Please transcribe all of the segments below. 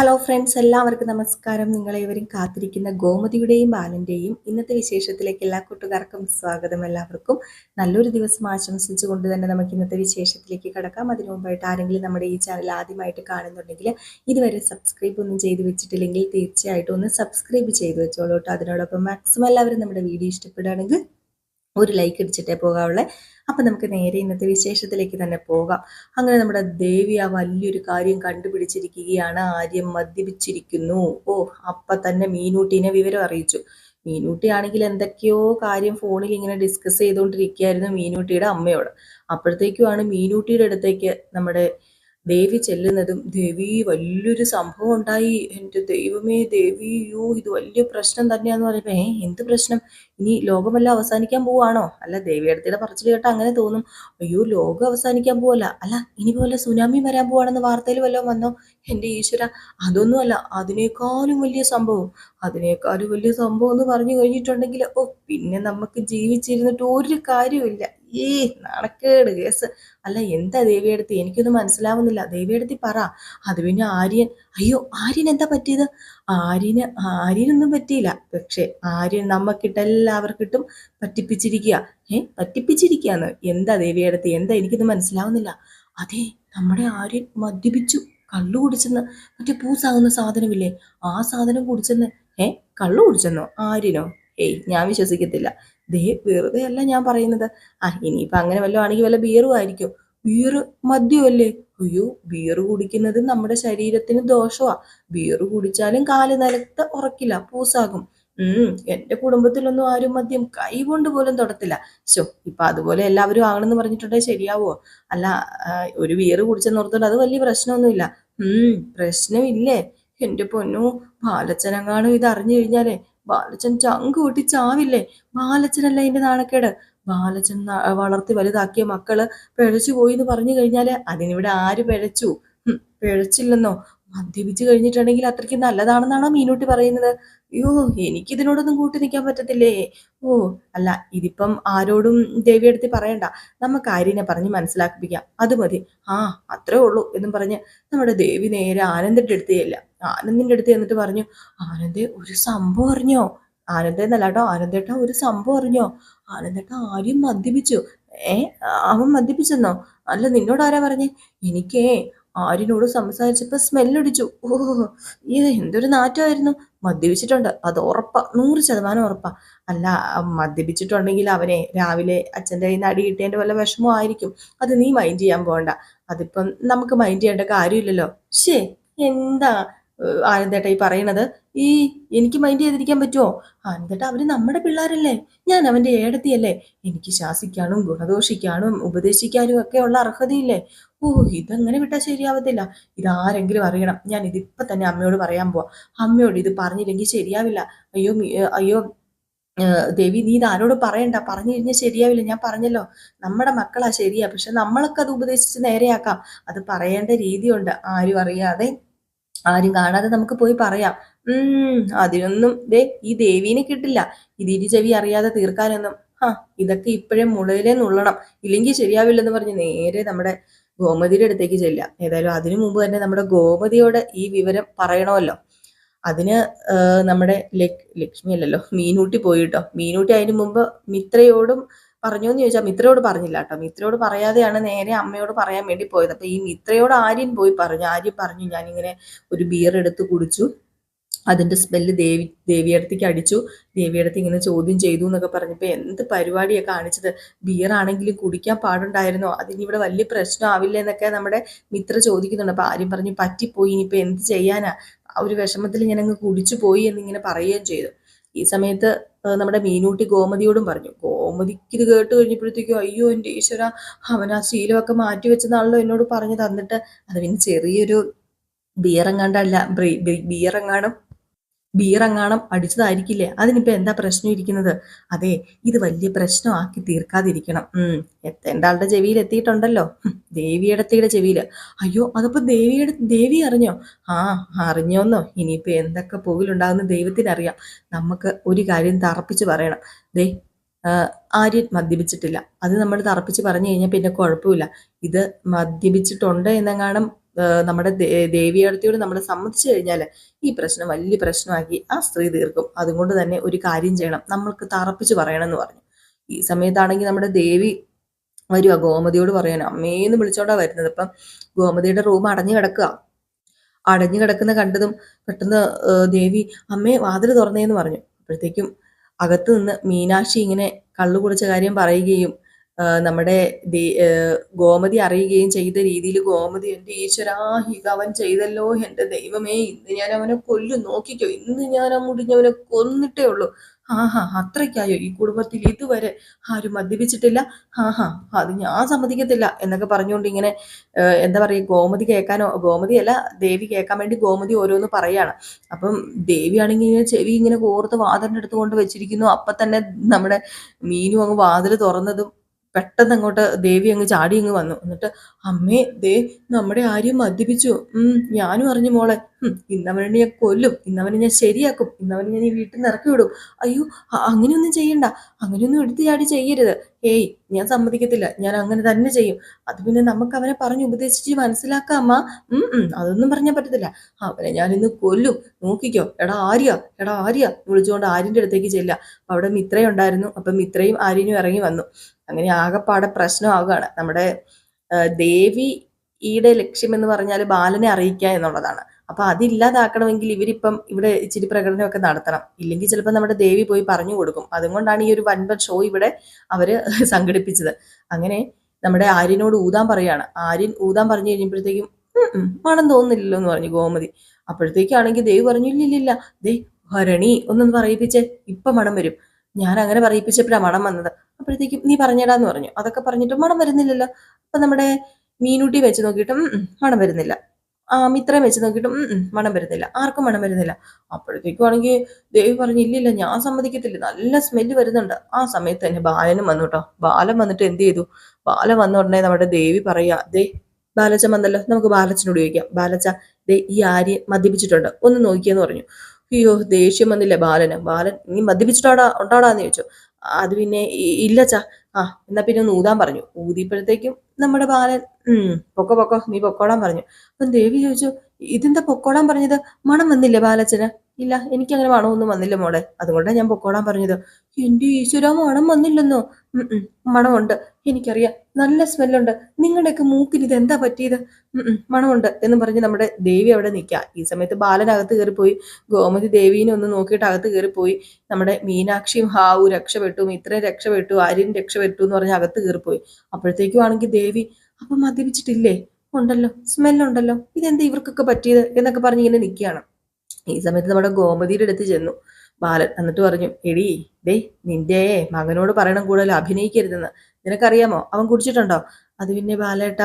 Hello friends എല്ലാവർക്കും നമസ്കാരം. നിങ്ങളേവരും കാത്തിരിക്കുന്ന ഗോമതിയുടെയും ബാലന്റെയും ഇന്നത്തെ വിശേഷത്തിലേക്ക് എല്ലാ കൂട്ടുകാർക്കും സ്വാഗതം എല്ലാവർക്കും. നല്ലൊരു ദിവസം ആശംസിച്ചുകൊണ്ട് തന്നെ നമുക്ക് ഇന്നത്തെ വിശേഷത്തിലേക്ക് കടക്കാം. അതിനു മുമ്പായിട്ട് ആരെങ്കിലും നമ്മുടെ ഈ ചാനൽ ആദ്യമായിട്ട് കാണുന്നുണ്ടെങ്കിൽ ഇതുവരെ സബ്സ്ക്രൈബ് ഒന്നും ചെയ്തു വെച്ചിട്ടില്ലെങ്കിൽ തീർച്ചയായിട്ടും ഒന്ന് സബ്സ്ക്രൈബ് ചെയ്ത് വെച്ചോളൂ കേട്ടോ. അതിനോടൊപ്പം മാക്സിമം എല്ലാവരും നമ്മുടെ വീഡിയോ ഇഷ്ടപ്പെടുകയാണെങ്കിൽ ഒരു ലൈക്ക് അടിച്ചിട്ടേ പോകാവുള്ളേ. അപ്പം നമുക്ക് നേരെ ഇന്നത്തെ വിശേഷത്തിലേക്ക് തന്നെ പോകാം. അങ്ങനെ നമ്മുടെ ദേവി ആ വലിയൊരു കാര്യം കണ്ടുപിടിച്ചിരിക്കുകയാണ്. ആര്യം മദ്യപിച്ചിരിക്കുന്നു. ഓ അപ്പം തന്നെ മീനൂട്ടീനെ വിവരം അറിയിച്ചു. മീനൂട്ടി ആണെങ്കിൽ എന്തൊക്കെയോ കാര്യം ഫോണിൽ ഇങ്ങനെ ഡിസ്കസ് ചെയ്തുകൊണ്ടിരിക്കുകയായിരുന്നു മീനൂട്ടിയുടെ അമ്മയോട്. അപ്പോഴത്തേക്കുമാണ് മീനൂട്ടിയുടെ അടുത്തേക്ക് നമ്മുടെ ദേവി ചെല്ലുന്നതും ദേവി വലിയൊരു സംഭവം ഉണ്ടായി. എന്റെ ദൈവമേ ദേവിയോ ഇത് വലിയ പ്രശ്നം തന്നെയാന്ന് പറയുമ്പോൾ ഏ എന്ത് പ്രശ്നം? ഇനി ലോകമെല്ലാം അവസാനിക്കാൻ പോവാണോ അല്ല ദേവിയടത്തിയുടെ പറച്ചിൽ കേട്ട് അങ്ങനെ തോന്നും. അയ്യോ ലോകം അവസാനിക്കാൻ പോവല്ല. അല്ല ഇനി പോലെ സുനാമി വരാൻ പോവാണെന്ന് വാർത്തയിൽ വല്ലതും വന്നോ? എന്റെ ഈശ്വര അതൊന്നുമല്ല അതിനേക്കാളും വലിയ സംഭവം. അതിനേക്കാളും വലിയ സംഭവം എന്ന് പറഞ്ഞു കഴിഞ്ഞിട്ടുണ്ടെങ്കിൽ ഓ പിന്നെ നമുക്ക് ജീവിച്ചിരുന്നിട്ട് ഒരു കാര്യമില്ല ഈ നടക്കേട് കേസ്. അല്ല എന്താ ദേവിയെടുത്ത്? എനിക്കൊന്നും മനസ്സിലാവുന്നില്ല. ദേവിയെടുത്തി പറ. അത് പിന്നെ ആര്യൻ. അയ്യോ ആര്യൻ എന്താ പറ്റിയത്? ആര്യന് ആര്യനൊന്നും പറ്റിയില്ല. പക്ഷെ ആര്യൻ നമ്മക്കിട്ട് എല്ലാവർക്കിട്ടും പറ്റിപ്പിച്ചിരിക്കുക ഏ പറ്റിപ്പിച്ചിരിക്കുകയാണ് എന്താ ദേവിയെടുത്ത്? എന്താ എനിക്കൊന്നും മനസ്സിലാവുന്നില്ല. അതെ നമ്മുടെ ആര്യൻ മദ്യപിച്ചു. കള്ളു കുടിച്ചെന്ന്. മറ്റേ പൂസാകുന്ന സാധനമില്ലേ? ആ സാധനം കുടിച്ചെന്ന്. ഏ കള്ളു കുടിച്ചെന്നോ? ആര്യനോ? ഏയ് ഞാൻ വിശ്വസിക്കത്തില്ല. ദേ വെറുതെ അല്ല ഞാൻ പറയുന്നത്. ആ ഇനിയിപ്പൊ അങ്ങനെ വല്ലതും ആണെങ്കിൽ വല്ല ബിയറും ആയിരിക്കും. ബിയർ മദ്യമല്ലേ? അയ്യോ ബിയർ കുടിക്കുന്നത് നമ്മുടെ ശരീരത്തിന് ദോഷമാ ബിയർ കുടിച്ചാലും കാൽ നിലത്ത് ഉറക്കില്ല പൂസാകും. ഉം എന്റെ കുടുംബത്തിലൊന്നും ആരും മദ്യം കൈകൊണ്ട് പോലും തൊടത്തില്ല. ശോ ഇപ്പൊ അതുപോലെ എല്ലാവരും ആകണമെന്ന് പറഞ്ഞിട്ടുണ്ടെങ്കിൽ ശരിയാവോ? അല്ല ഒരു ബിയർ കുടിച്ചെന്ന് ഓർത്തോണ്ട് അത് വലിയ പ്രശ്നമൊന്നുമില്ല. ഉം പ്രശ്നമില്ലേ? എന്റെ പൊന്നു ബാലച്ചനങ്ങാണോ ഇത് അറിഞ്ഞു കഴിഞ്ഞാലേ? ബാലച്ചൻ ചങ്ക് കൂട്ടി ചാവില്ലേ? ബാലച്ചനല്ല അതിന്റെ നാണക്കേട്? ബാലച്ചൻ വളർത്തി വലുതാക്കിയ മക്കൾ പിഴച്ചു പോയി എന്ന് പറഞ്ഞു കഴിഞ്ഞാൽ അതിനിവിടെ ആര് പിഴച്ചു? പിഴച്ചില്ലെന്നോ? മദ്യപിച്ചു കഴിഞ്ഞിട്ടുണ്ടെങ്കിൽ അത്രയ്ക്ക് നല്ലതാണെന്നാണോ മീനൂട്ടി പറയുന്നത്? അയ്യോ എനിക്കിതിനോടൊന്നും കൂട്ടി നിൽക്കാൻ പറ്റത്തില്ലേ? ഓ അല്ല ഇതിപ്പം ആരോടും ദേവിയെടുത്ത് പറയണ്ട. നമുക്ക് ആര്യനെ പറഞ്ഞ് മനസ്സിലാക്കിപ്പിക്കാം. അത് മതി. ആ അത്രേ ഉള്ളൂ എന്നും പറഞ്ഞ് നമ്മുടെ ദേവി നേരെ ആനന്ദിന്റെ അടുത്തേയല്ല ആനന്ദിന്റെ അടുത്ത് എന്നിട്ട് പറഞ്ഞു ആനന്ദേ ഒരു സംഭവം അറിഞ്ഞോ? ആനന്ദേ എന്നല്ലാട്ടോ ആനന്ദേട്ട ഒരു സംഭവം അറിഞ്ഞോ? ആനന്ദേട്ട ആര്യം മദ്യപിച്ചു. ഏ അവൻ മദ്യപിച്ചെന്നോ? അല്ല നിന്നോട് ആരാ പറഞ്ഞേ? എനിക്കേ ആര്യനോട് സംസാരിച്ചപ്പോ സ്മെല്ലടിച്ചു ഓ ഈ എന്തൊരു നാറ്റമായിരുന്നു മദ്യപിച്ചിട്ടുണ്ട്. അത് ഉറപ്പ. നൂറ് ശതമാനം ഉറപ്പാ. അല്ല മദ്യപിച്ചിട്ടുണ്ടെങ്കിൽ അവനെ രാവിലെ അച്ഛന്റെ കയ്യിൽ നിന്ന് അടി കിട്ടേണ്ട വല്ല വിഷമം ആയിരിക്കും. അത് നീ മൈൻഡ് ചെയ്യാൻ പോകണ്ട. അതിപ്പം നമുക്ക് മൈൻഡ് ചെയ്യേണ്ട കാര്യമില്ലല്ലോ. ശേ എന്താ? ആനന്ദേട്ട ഈ പറയണത്. ഈ എനിക്ക് മൈൻഡ് ചെയ്തിരിക്കാൻ പറ്റുമോ ആനന്ദേട്ട അവർ നമ്മുടെ പിള്ളേരല്ലേ. ഞാൻ അവന്റെ ഏടത്തിയല്ലേ. എനിക്ക് ശാസിക്കാനും ഗുണദോഷിക്കാനും ഉപദേശിക്കാനും ഒക്കെ ഉള്ള അർഹതയില്ലേ. ഓ ഇതങ്ങനെ വിട്ടാൽ ശരിയാവത്തില്ല. ഇതാരെങ്കിലും അറിയണം. ഞാൻ ഇതിപ്പോ തന്നെ അമ്മയോട് പറയാൻ പോവാ. അമ്മയോട് ഇത് പറഞ്ഞില്ലെങ്കിൽ ശരിയാവില്ല. അയ്യോ അയ്യോ ദേവി നീ ഇത് ആരോട് പറയണ്ട. പറഞ്ഞു കഴിഞ്ഞാൽ ശരിയാവില്ല. ഞാൻ പറഞ്ഞല്ലോ. നമ്മുടെ മക്കളാ ശരിയാ. പക്ഷെ നമ്മളൊക്കെ അത് ഉപദേശിച്ച് നേരെയാക്കാം. അത് പറയേണ്ട രീതിയുണ്ട്. ആരും അറിയാതെ. ആരും കാണാതെ നമുക്ക് പോയി പറയാം. ഉം അതിനൊന്നും ദേ ഈ ദേവീനെ കിട്ടില്ല. ഇതിരി ചെവി അറിയാതെ തീർക്കാനൊന്നും. ആ ഇതൊക്കെ ഇപ്പോഴേ മുളയിലേ നുള്ളണം. ഇല്ലെങ്കിൽ ശരിയാവില്ലെന്ന് പറഞ്ഞ് നേരെ നമ്മുടെ ഗോമതിയുടെ അടുത്തേക്ക് ചെല്ലുക. ഏതായാലും അതിനു മുമ്പ് തന്നെ നമ്മുടെ ഗോമതിയോട് ഈ വിവരം പറയണമല്ലോ. അതിന് നമ്മുടെ ലക്ഷ്മി അല്ലല്ലോ മീനൂട്ടി പോയിട്ടോ മീനൂട്ടി അതിനു മുമ്പ് മിത്രയോടും പറഞ്ഞു എന്ന് ചോദിച്ചാൽ മിത്രയോട് പറഞ്ഞില്ല കേട്ടോ മിത്രയോട് പറയാതെയാണ് നേരെ അമ്മയോട് പറയാൻ വേണ്ടി പോയത്. അപ്പൊ ഈ മിത്രയോട് ആര്യൻ പോയി പറഞ്ഞു. ആര്യൻ പറഞ്ഞു ഞാനിങ്ങനെ ഒരു ബിയർ എടുത്ത് കുടിച്ചു. അതിന്റെ സ്മെല്ല് ദേവി ദേവിയടുത്തേക്ക് അടിച്ചു. ദേവിയടുത്ത് ഇങ്ങനെ ചോദ്യം ചെയ്തു എന്നൊക്കെ പറഞ്ഞപ്പോൾ എന്ത് പരിപാടിയാണ് കാണിച്ചത്? ബിയർ ആണെങ്കിലും കുടിക്കാൻ പാടുണ്ടായിരുന്നോ? അതിനിവിടെ വലിയ പ്രശ്നം ആവില്ല എന്നൊക്കെ നമ്മുടെ മിത്ര ചോദിക്കുന്നുണ്ട്. അപ്പൊ ആര്യം പറഞ്ഞു പറ്റിപ്പോയി. ഇനിയിപ്പോ എന്ത് ചെയ്യാനാ? ആ ഒരു വിഷമത്തിൽ ഞാനങ്ങ് കുടിച്ചു പോയി എന്നിങ്ങനെ പറയുകയും ചെയ്തു. ഈ സമയത്ത് നമ്മുടെ മീനൂട്ടി ഗോമതിയോടും പറഞ്ഞു. ഗോമതിക്ക് ഇത് കേട്ട് കഴിഞ്ഞപ്പോഴത്തേക്കും അയ്യോ എന്റെ ഈശ്വര അവൻ ആ ശീലമൊക്കെ മാറ്റി വെച്ചതാണല്ലോ എന്നോട് പറഞ്ഞു തന്നിട്ട്. അത് പിന്നെ ചെറിയൊരു ബിയറെങ്ങാണ്ടല്ല ബിയറെങ്ങാണ്ടും ബീറങ്ങാണം അടിച്ചതായിരിക്കില്ലേ? അതിനിപ്പോ എന്താ പ്രശ്നം ഇരിക്കുന്നത്? അതെ ഇത് വലിയ പ്രശ്നമാക്കി തീർക്കാതിരിക്കണം. എത്തേണ്ട ആളുടെ ചെവിയിൽ എത്തിയിട്ടുണ്ടല്ലോ. ദേവിയടത്തിയുടെ ചെവിയിൽ. അയ്യോ അതപ്പോ ദേവിയുടെ ദേവി അറിഞ്ഞോ? ആ അറിഞ്ഞോന്നോ. ഇനിയിപ്പോ എന്തൊക്കെ പോകിലുണ്ടാകുന്ന ദൈവത്തിനറിയാം. നമുക്ക് ഒരു കാര്യം തറപ്പിച്ച് പറയണം. ദേ ആര്യൻ മദ്യപിച്ചിട്ടില്ല. അത് നമ്മൾ തറപ്പിച്ച് പറഞ്ഞു കഴിഞ്ഞാൽ പിന്നെ കുഴപ്പമില്ല. ഇത് മദ്യപിച്ചിട്ടുണ്ട് എന്നെങ്ങാനും നമ്മുടെ ദേവിയടത്തിയോട് നമ്മൾ സമ്മതിച്ചു കഴിഞ്ഞാൽ ഈ പ്രശ്നം വലിയ പ്രശ്നമാക്കി ആ സ്ത്രീ തീർക്കും. അതുകൊണ്ട് തന്നെ ഒരു കാര്യം ചെയ്യണം. നമ്മൾക്ക് തറപ്പിച്ച് പറയണം എന്ന് പറഞ്ഞു. ഈ സമയത്താണെങ്കിൽ നമ്മുടെ ദേവി വരുക ഗോമതിയോട് പറയാൻ അമ്മേന്ന് വിളിച്ചോണ്ടാ വരുന്നത്. ഇപ്പം ഗോമതിയുടെ റൂം അടഞ്ഞു കിടക്കുക അടഞ്ഞു കിടക്കുന്ന കണ്ടതും പെട്ടെന്ന് ദേവി അമ്മേ വാതിൽ തുറന്നേന്ന് പറഞ്ഞു. അപ്പോഴത്തേക്കും അകത്ത് നിന്ന് മീനാക്ഷി ഇങ്ങനെ കള്ളു കുടിച്ച കാര്യം പറയുകയും നമ്മുടെ ഗോമതി അറിയുകയും ചെയ്ത രീതിയിൽ ഗോമതി എന്റെ ഈശ്വരാ അവൻ ചെയ്തല്ലോ എന്റെ ദൈവമേ ഇന്ന് ഞാൻ അവനെ കൊല്ലു നോക്കിക്കോ ഇന്ന് ഞാൻ ആ മുടിഞ്ഞവനെ കൊന്നിട്ടേ ഉള്ളൂ. ആഹാ അത്രയ്ക്കായോ ഈ കുടുംബത്തിൽ ഇതുവരെ ആരും മദ്യപിച്ചിട്ടില്ല? ആഹാ അത് ഞാൻ സമ്മതിക്കത്തില്ല എന്നൊക്കെ പറഞ്ഞുകൊണ്ട് ഇങ്ങനെ എന്താ പറയുക ഗോമതി കേൾക്കാനോ ഗോമതിയല്ല ദേവി കേൾക്കാൻ വേണ്ടി ഗോമതി ഓരോന്ന് പറയാണ് അപ്പം ദേവിയാണെങ്കിൽ ഇങ്ങനെ ചെവി ഇങ്ങനെ കോർത്ത് വാതിലിന്റെ അടുത്ത് കൊണ്ട് വെച്ചിരിക്കുന്നു. അപ്പം തന്നെ നമ്മുടെ മീനു അങ്ങ് വാതിൽ തുറന്നതും പെട്ടെന്ന് അങ്ങോട്ട് ദേവി അങ്ങ് ചാടി അങ്ങ് വന്നു. എന്നിട്ട് അമ്മേ ദേ നമ്മുടെ ആര്യം മദ്യപിച്ചു. ഞാനും അറിഞ്ഞു മോളെ. ഇന്നവനെ ഞാൻ കൊല്ലും ഇന്നവനെ ഞാൻ ശരിയാക്കും ഇന്നവനെ ഞാൻ ഈ വീട്ടിൽ നിന്ന് ഇറക്കി വിടും. അയ്യോ അങ്ങനെയൊന്നും ചെയ്യണ്ട അങ്ങനെയൊന്നും എടുത്തു ചാടി ചെയ്യരുത്. ഏയ് ഞാൻ സമ്മതിക്കത്തില്ല ഞാൻ അങ്ങനെ തന്നെ ചെയ്യും. അത് പിന്നെ നമുക്ക് അവനെ പറഞ്ഞു ഉപദേശിച്ച് മനസ്സിലാക്കാമ്മ ഉം ഉം അതൊന്നും പറഞ്ഞാൽ പറ്റത്തില്ല. അവനെ ഞാൻ ഇന്ന് കൊല്ലും നോക്കിക്കോ. എടാ ആര്യ എടാ ആര്യ. വിളിച്ചുകൊണ്ട് ആര്യന്റെ അടുത്തേക്ക് ചെല്ല അവിടെ മിത്രയുണ്ടായിരുന്നു അപ്പം മിത്രയും ആര്യനും ഇറങ്ങി വന്നു. അങ്ങനെ ആകെപ്പാടെ പ്രശ്നമാകുകയാണ് നമ്മുടെ ദേവിയുടെ ലക്ഷ്യം എന്ന് പറഞ്ഞാൽ ബാലനെ അറിയിക്കുക എന്നുള്ളതാണ്. അപ്പൊ അതില്ലാതാക്കണമെങ്കിൽ ഇവരിപ്പം ഇവിടെ ഇച്ചിരി പ്രകടനമൊക്കെ നടത്തണം. ഇല്ലെങ്കിൽ ചിലപ്പോൾ നമ്മുടെ ദേവി പോയി പറഞ്ഞു കൊടുക്കും. അതുകൊണ്ടാണ് ഈ ഒരു വൻപൻ ഷോ ഇവിടെ അവർ സംഘടിപ്പിച്ചത്. അങ്ങനെ നമ്മുടെ ആര്യനോട് ഊതാൻ പറയാണ്. ആര്യൻ ഊതാൻ പറഞ്ഞു കഴിഞ്ഞപ്പോഴത്തേക്കും മണം തോന്നുന്നില്ലല്ലോ എന്ന് പറഞ്ഞു ഗോമതി. അപ്പോഴത്തേക്കാണെങ്കിൽ ദേവി പറഞ്ഞു ഇല്ലില്ല ദേ ഭരണി ഒന്നൊന്ന് പറയിപ്പിച്ചേ. ഇപ്പൊ മണം വരും. ഞാൻ അങ്ങനെ പറയിപ്പിച്ചപ്പോഴാണ് മണം വന്നത്. അപ്പോഴത്തേക്കും നീ പറഞ്ഞേടാന്ന് പറഞ്ഞു. അതൊക്കെ പറഞ്ഞിട്ട് മണം വരുന്നില്ലല്ലോ. അപ്പൊ നമ്മുടെ മീനൂട്ടി വെച്ച് നോക്കിയിട്ടും മണം വരുന്നില്ല. മിത്രം വെച്ച് നോക്കിയിട്ടും മണം വരുന്നില്ല. ആർക്കും മണം വരുന്നില്ല. അപ്പോഴത്തേക്കും ആണെങ്കിൽ ദേവി പറഞ്ഞു ഇല്ലില്ല ഞാൻ സമ്മതിക്കത്തില്ല. നല്ല സ്മെല്ല് വരുന്നുണ്ട്. ആ സമയത്ത് തന്നെ ബാലനും വന്നു കേട്ടോ ബാലൻ വന്നിട്ട് എന്ത് ചെയ്തു? ബാലൻ വന്ന ഉടനെ നമ്മുടെ ദേവി പറയാ ദേ ബാലച്ച വന്നല്ലോ നമുക്ക് ബാലച്ചനോട് ചോദിക്കാം. ബാലച്ച ദേ ഈ ആര്യ മദ്യപിച്ചിട്ടുണ്ട്. ഒന്ന് നോക്കിയെന്ന് പറഞ്ഞു. അയ്യോ ദേഷ്യം വന്നില്ല ബാലന്? ബാലൻ നീ മദ്യപിച്ചിട്ടാടാ ഉണ്ടാടാന്ന് ചോദിച്ചു. അത് പിന്നെ ഇല്ലച്ചാ ആ എന്നാ പിന്നെ ഒന്ന് ഊതാൻ പറഞ്ഞു. ഊതിയപ്പോഴത്തേക്കും നമ്മുടെ ബാലൻ ഉം പൊക്കോ പൊക്കോ നീ പൊക്കോടാൻ പറഞ്ഞു. അപ്പം ദേവി ചോദിച്ചു ഇതെന്താ പൊക്കോടാൻ പറഞ്ഞത്? മണം വന്നില്ലേ ബാലച്ചന്? ഇല്ല എനിക്ക് അങ്ങനെ മണമൊന്നും വന്നില്ല മോളെ അതുകൊണ്ടാണ് ഞാൻ പൊക്കോടാൻ പറഞ്ഞത്. എന്റെ ഈശ്വര മണം വന്നില്ലെന്നോ? മണമുണ്ട്. എനിക്കറിയാം. നല്ല സ്മെല്ലുണ്ട്. നിങ്ങളുടെയൊക്കെ മൂക്കിന് ഇത് എന്താ പറ്റിയത് മണമുണ്ട് എന്ന് പറഞ്ഞ് നമ്മുടെ ദേവി അവിടെ നിൽക്കുക ഈ സമയത്ത് ബാലനകത്ത് കയറിപ്പോയി. ഗോമതി ദേവീനെ ഒന്ന് നോക്കിയിട്ട് അകത്ത് കയറിപ്പോയി. നമ്മുടെ മീനാക്ഷിയും ഹാവു രക്ഷപ്പെട്ടു. ഇത്രയും രക്ഷപ്പെട്ടു. ആര്യൻ രക്ഷപ്പെട്ടു എന്ന് പറഞ്ഞ് അകത്ത് കയറിപ്പോയി. അപ്പോഴത്തേക്കും ആണെങ്കിൽ ദേവി അപ്പം മദ്യപിച്ചിട്ടില്ലേ? ഉണ്ടല്ലോ. സ്മെല്ലുണ്ടല്ലോ. ഇതെന്താ ഇവർക്കൊക്കെ പറ്റിയത്? എന്നൊക്കെ പറഞ്ഞ് ഇങ്ങനെ നിൽക്കുകയാണ്. ഈ സമയത്ത് നമ്മുടെ ഗോമതിയുടെ അടുത്ത് ചെന്നു. ബാലൻ എന്നിട്ട് പറഞ്ഞു എടി ദേ നിന്റെ മകനോട് പറയണം കൂടുതൽ അഭിനയിക്കരുതെന്ന്. നിനക്കറിയാമോ? അവൻ കുടിച്ചിട്ടുണ്ടോ? അത് പിന്നെ ബാലേട്ട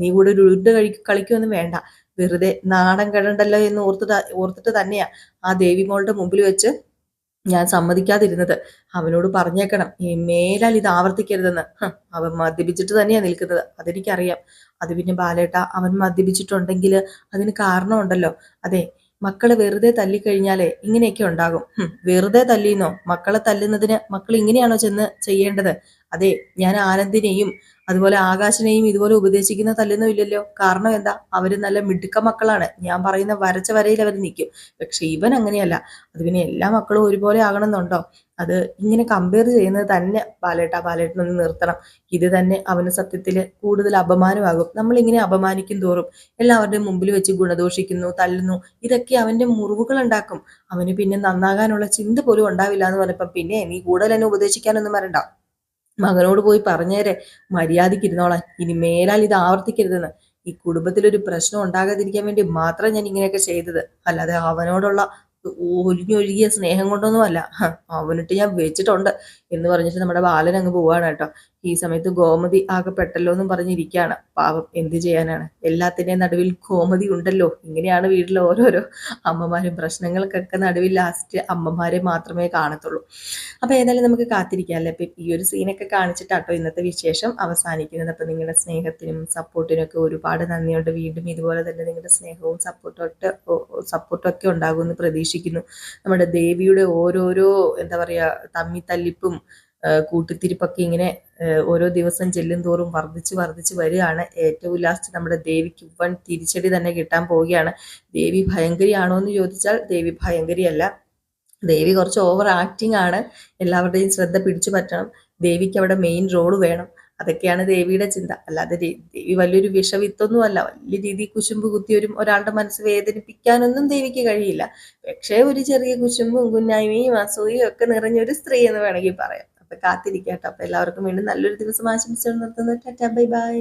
നീ കൂടെ ഒരു ഉരുട്ട് കഴി കളിക്കുമെന്നും വേണ്ട. വെറുതെ നാടൻ കിടണ്ടല്ലോ എന്ന് ഓർത്തിട്ട് ഓർത്തിട്ട് തന്നെയാ ആ ദേവി മോളുടെ മുമ്പിൽ വെച്ച് ഞാൻ സമ്മതിക്കാതിരുന്നത്. അവനോട് പറഞ്ഞേക്കണം ഈ മേലാൽ ഇത് ആവർത്തിക്കരുതെന്ന്. അവൻ മദ്യപിച്ചിട്ട് തന്നെയാ നിൽക്കുന്നത് അതെനിക്കറിയാം. അത് പിന്നെ ബാലേട്ട അവൻ മദ്യപിച്ചിട്ടുണ്ടെങ്കിൽ അതിന് കാരണമുണ്ടല്ലോ. അതെ മക്കളെ വെറുതെ തല്ലിക്കഴിഞ്ഞാലേ ഇങ്ങനെയൊക്കെ ഉണ്ടാകും. വെറുതെ തല്ലിന്നോ മക്കളെ തല്ലുന്നതിന് മക്കൾ ഇങ്ങനെയാണോ ചെന്ന് ചെയ്യേണ്ടത്? അതെ ഞാൻ ആനന്ദിനെയും അതുപോലെ ആകാശിനെയും ഇതുപോലെ ഉപദേശിക്കുന്ന തല്ലുന്നും ഇല്ലല്ലോ. കാരണം എന്താ? അവർ നല്ല മിടുക്ക മക്കളാണ്. ഞാൻ പറയുന്ന വരച്ച വരയിൽ അവർ നിൽക്കും പക്ഷെ ഇവൻ അങ്ങനെയല്ല. അത് പിന്നെ എല്ലാ മക്കളും ഒരുപോലെ ആകണമെന്നുണ്ടോ? അത് ഇങ്ങനെ കമ്പയർ ചെയ്യുന്നത് തന്നെ ബാലേട്ട ബാലേട്ടനൊന്ന് നിർത്തണം. ഇത് തന്നെ അവന് സത്യത്തിൽ കൂടുതൽ അപമാനമാകും. നമ്മളിങ്ങനെ അപമാനിക്കും തോറും എല്ലാവരുടെയും മുമ്പിൽ വെച്ച് ഗുണദോഷിക്കുന്നു തല്ലുന്നു. ഇതൊക്കെ അവന്റെ മുറിവുകൾ ഉണ്ടാക്കും. അവന് പിന്നെ നന്നാകാനുള്ള ചിന്ത പോലും ഉണ്ടാവില്ല എന്ന് പറഞ്ഞപ്പം പിന്നെ നീ കൂടുതൽ എന്നെ ഉപദേശിക്കാനൊന്നും വരണ്ട. മകനോട് പോയി പറഞ്ഞേരെ മര്യാദയ്ക്ക് ഇരുന്നോളാൻ ഇനി മേലാൽ ഇത് ആവർത്തിക്കരുതെന്ന്. ഈ കുടുംബത്തിലൊരു പ്രശ്നം ഉണ്ടാകാതിരിക്കാൻ വേണ്ടി മാത്രം ഞാൻ ഇങ്ങനെയൊക്കെ ചെയ്തത്. അല്ലാതെ അവനോടുള്ള ഒലിഞ്ഞൊഴുകിയ സ്നേഹം കൊണ്ടൊന്നുമല്ല. അവനിട്ട് ഞാൻ വെച്ചിട്ടുണ്ട് എന്ന് പറഞ്ഞിട്ട് നമ്മുടെ ബാലൻ അങ്ങ് പോവാണ് കേട്ടോ. ഈ സമയത്ത് ഗോമതി ആകപ്പെട്ടല്ലോ എന്നും പറഞ്ഞിരിക്കുകയാണ്. പാവം എന്ത് ചെയ്യാനാണ്? എല്ലാത്തിന്റെയും നടുവിൽ ഗോമതി ഉണ്ടല്ലോ. ഇങ്ങനെയാണ് വീട്ടിലെ ഓരോരോ അമ്മമാരും പ്രശ്നങ്ങൾക്കൊക്കെ നടുവിൽ ലാസ്റ്റ് അമ്മമാരെ മാത്രമേ കാണത്തുള്ളൂ. അപ്പോൾ ഏതായാലും നമുക്ക് കാത്തിരിക്കാം അല്ലേ? ഈ ഒരു സീനൊക്കെ കാണിച്ചിട്ടാട്ടോ ഇന്നത്തെ വിശേഷം അവസാനിക്കുന്നത്. അപ്പം നിങ്ങളുടെ സ്നേഹത്തിനും സപ്പോർട്ടിനും ഒക്കെ ഒരുപാട് നന്ദിയുണ്ട്. വീണ്ടും ഇതുപോലെ തന്നെ നിങ്ങളുടെ സ്നേഹവും സപ്പോർട്ടൊക്കെ സപ്പോർട്ടൊക്കെ ഉണ്ടാകുമെന്ന് പ്രതീക്ഷിക്കുന്നു. നമ്മുടെ ദേവിയുടെ ഓരോരോ എന്താ പറയുക തമ്മിത്തല്ലിപ്പും കൂട്ടിത്തിരിപ്പൊക്കെ ഇങ്ങനെ ഓരോ ദിവസം ചെല്ലും തോറും വർദ്ധിച്ച് വർദ്ധിച്ച് വരികയാണ്. ഏറ്റവും ലാസ്റ്റ് നമ്മുടെ ദേവിക്ക് വൺ തിരിച്ചടി തന്നെ കിട്ടാൻ പോവുകയാണ്. ദേവി ഭയങ്കരിയാണോ എന്ന് ചോദിച്ചാൽ ദേവി ഭയങ്കരിയല്ല. ദേവി കുറച്ച് ഓവർ ആക്ടിങ് ആണ്. എല്ലാവരുടെയും ശ്രദ്ധ പിടിച്ചു പറ്റണം. ദേവിക്ക് അവിടെ മെയിൻ റോൾ വേണം. അതൊക്കെയാണ് ദേവിയുടെ ചിന്ത. അല്ലാതെ ദേവി വലിയൊരു വിഷവിത്തൊന്നും അല്ല വലിയ രീതിയിൽ കുശുമ്പ് കുത്തി ഒരു ഒരാളുടെ മനസ്സ് വേദനിപ്പിക്കാനൊന്നും ദേവിക്ക് കഴിയില്ല. പക്ഷേ ഒരു ചെറിയ കുശുമ്പും കുന്നായ്മയും അസൂയും ഒക്കെ നിറഞ്ഞൊരു സ്ത്രീ എന്ന് വേണമെങ്കിൽ പറയാം. അപ്പൊ കാത്തിരിക്കാട്ടോ അപ്പൊ എല്ലാവർക്കും വീണ്ടും നല്ലൊരു ദിവസം ആശംസിച്ചു നിർത്തുന്നു. Tata bye bye.